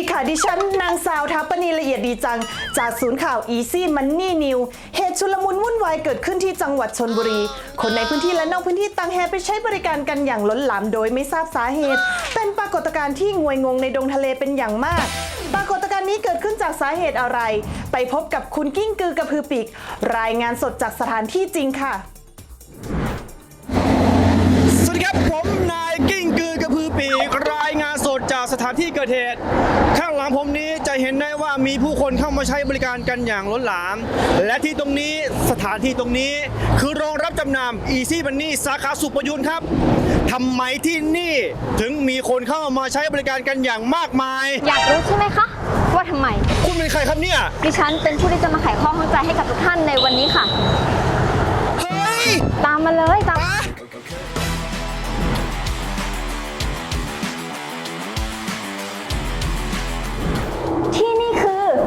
ดีค่ะ ดิฉันนางสาวทัปปณีละเอียดดีจัง จากศูนย์ข่าว Easy Money New เหตุชุลมุนวุ่นวายเกิดขึ้นที่จังหวัดชนบุรี คนในพื้นที่และนอกพื้นที่ต่างแห่ไปใช้บริการกันอย่างล้นหลามโดยไม่ทราบสาเหตุ เป็นปรากฏการณ์ที่งวยงงในดงทะเลเป็นอย่างมาก ปรากฏการณ์นี้เกิดขึ้นจากสาเหตุอะไร ไปพบกับคุณกิ้งกือกระพือปีก รายงานสดจากสถานที่จริงค่ะ สวัสดีครับผมนายกิ้งกือกระพือปีก จากสถานที่เกิดเหตุข้างหลังผมนี้จะเห็นได้ว่ามีผู้คนเข้ามาใช้บริการกันอย่างล้นหลาม และที่ตรงนี้สถานที่ตรงนี้ คือโรงรับจำนำ Easy Money สาขาสุขประยุนครับทำไมที่นี่ถึงมีคนเข้ามาใช้บริการกันอย่างมากมาย อยากรู้ใช่ไหมคะว่าทำไม คุณเป็นใครครับเนี่ย ดิฉันเป็นผู้ที่จะมาไขข้อข้องใจให้กับทุกท่านในวันนี้ค่ะ เฮ้ย ตามมาเลยตาม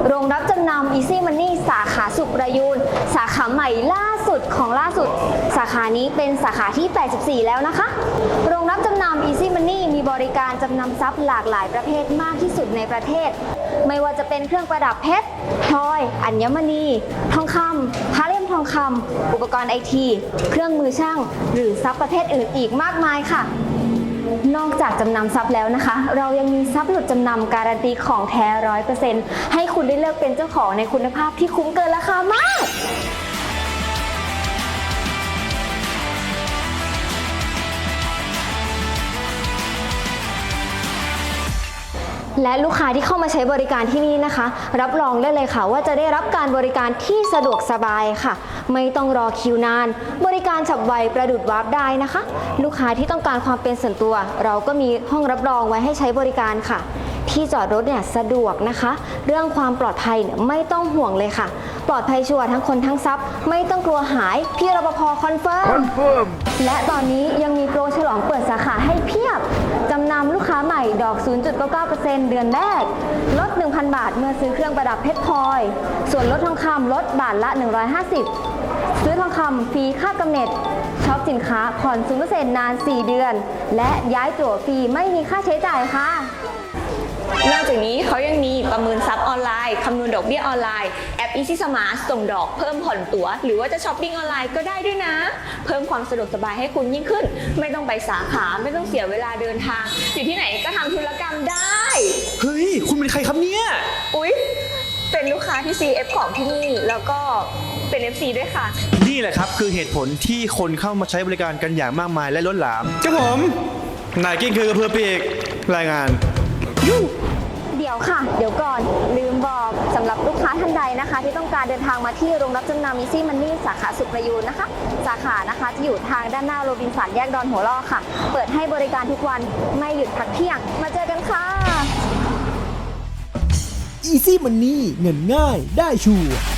โรงรับจำนำ Easy Money สาขาสุขประยูน สาขาใหม่ล่าสุดของล่าสุด สาขานี้เป็นสาขาที่ 84 แล้วนะคะ โรงรับจำนำ Easy Money มีบริการจำนำทรัพย์หลากหลายประเภทมากที่สุดในประเทศ ไม่ว่าจะเป็นเครื่องประดับเพชรพลอย อัญมณี ทองคำพระเล่มทองคำอุปกรณ์ไอที เครื่องมือช่าง หรือทรัพย์ประเภทอื่นอีกมากมายค่ะ นอกจากจำนำทรัพย์แล้วนะคะ เรายังมีทรัพย์หลุดจำนำการันตีของแท้ร้อยเปอร์เซ็นต์ให้คุณได้เลือกเป็นเจ้าของในคุณภาพที่คุ้มเกินราคามาก และลูกค้าที่เข้ามาใช้บริการที่นี่นะคะ รับรองได้เลยค่ะ ว่าจะได้รับการบริการที่สะดวกสบายค่ะ ไม่ต้องรอคิวนาน บริการฉับไวประดุดวาร์ปได้นะคะ ลูกค้าที่ต้องการความเป็นส่วนตัว เราก็มีห้องรับรองไว้ให้ใช้บริการค่ะ ที่จอดรถเนี่ยสะดวกนะคะ เรื่องความปลอดภัยเนี่ยไม่ต้องห่วงเลยค่ะ ปลอดภัยชัวร์ทั้งคนทั้งทรัพย์ ไม่ต้องกลัวหายพี่รปภคอนเฟิร์มและตอนนี้ยังมีโปรฉลองเปิดสาขา 0.99%เดือนแรก ลด 1,000 บาทเมื่อซื้อเครื่องประดับเพชรพลอย ส่วนลดทองคำลดบาทละ 150 ซื้อทองคำฟรีค่ากำเนิดช็อปสินค้าผ่อน 0%นาน 4 เดือน และย้ายตั๋วฟรีไม่มีค่าใช้จ่ายค่ะ นอกจากนี้เขายัง ประเมินทรัพย์ออนไลน์คำนวณดอกเบี้ยออนไลน์แอป Easy Smart ส่งดอกเพิ่มผ่อนตั๋ว หรือว่าจะช้อปปิ้งออนไลน์ก็ได้ด้วยนะ เพิ่มความสะดวกสบายให้คุณยิ่งขึ้น ไม่ต้องไปสาขาไม่ต้องเสียเวลาเดินทาง อยู่ที่ไหนก็ทำธุรกรรมได้ เฮ้ย คุณเป็นใครครับเนี่ย อุ๊ย เป็นลูกค้าที่ CF ของที่นี่ แล้วก็เป็น FC ด้วยค่ะ นี่แหละครับ คือเหตุผลที่คนเข้ามาใช้บริการกันอย่างมากมายและล้นหลามครับผมนายกิ้งคือกระเพื่อปีกรายงานเดี๋ยวค่ะ เดี๋ยวก่อนลืมบอกสำหรับลูกค้าท่านใดนะคะ ที่ต้องการเดินทางมาที่โรงรับจำนำมิซี่มันนี่สาขาสุขประยูนนะคะ สาขานะคะที่อยู่ทางด้านหน้าโรบินสันแยกดอนหัวล่อค่ะ เปิดให้บริการทุกวันไม่หยุดพักเที่ยง มาเจอกันค่ะ Easy Money เงินง่ายได้ชัวร์